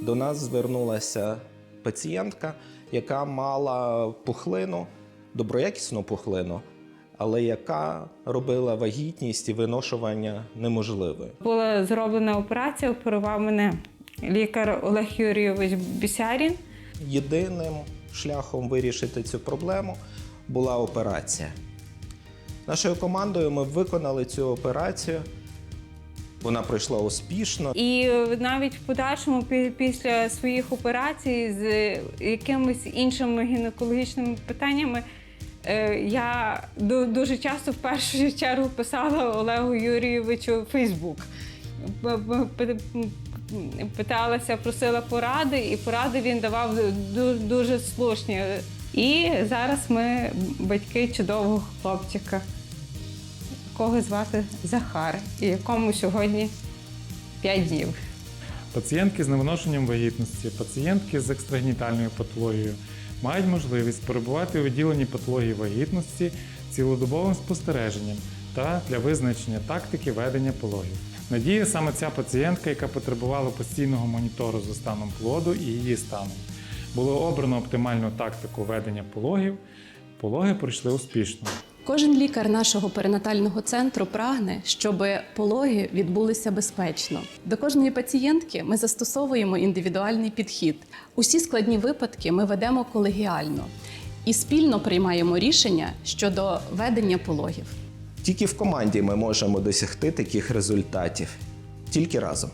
до нас звернулася пацієнтка, яка мала пухлину, доброякісну пухлину, але яка робила вагітність і виношування неможливою. Була зроблена операція, оперував мене лікар Олег Юрійович Бісярін. Єдиним шляхом вирішити цю проблему була операція. Нашою командою ми виконали цю операцію. Вона пройшла успішно. І навіть в подальшому, після своїх операцій з якимись іншими гінекологічними питаннями, е, я ду- дуже часто в першу чергу писала Олегу Юрійовичу Фейсбук. Питалася, просила поради, і поради він давав ду- дуже слушні. І зараз ми батьки чудового хлопчика, якого звати Захар, і якому сьогодні 5 днів. Пацієнтки з невиношенням вагітності, пацієнтки з екстрагенітальною патологією мають можливість перебувати у відділенні патології вагітності цілодобовим спостереженням та для визначення тактики ведення пологів. Надія саме ця пацієнтка, яка потребувала постійного монітору за станом плоду і її станом. Було обрано оптимальну тактику ведення пологів. Пологи пройшли успішно. Кожен лікар нашого перинатального центру прагне, щоб пологи відбулися безпечно. До кожної пацієнтки ми застосовуємо індивідуальний підхід. Усі складні випадки ми ведемо колегіально і спільно приймаємо рішення щодо ведення пологів. Тільки в команді ми можемо досягти таких результатів. Тільки разом.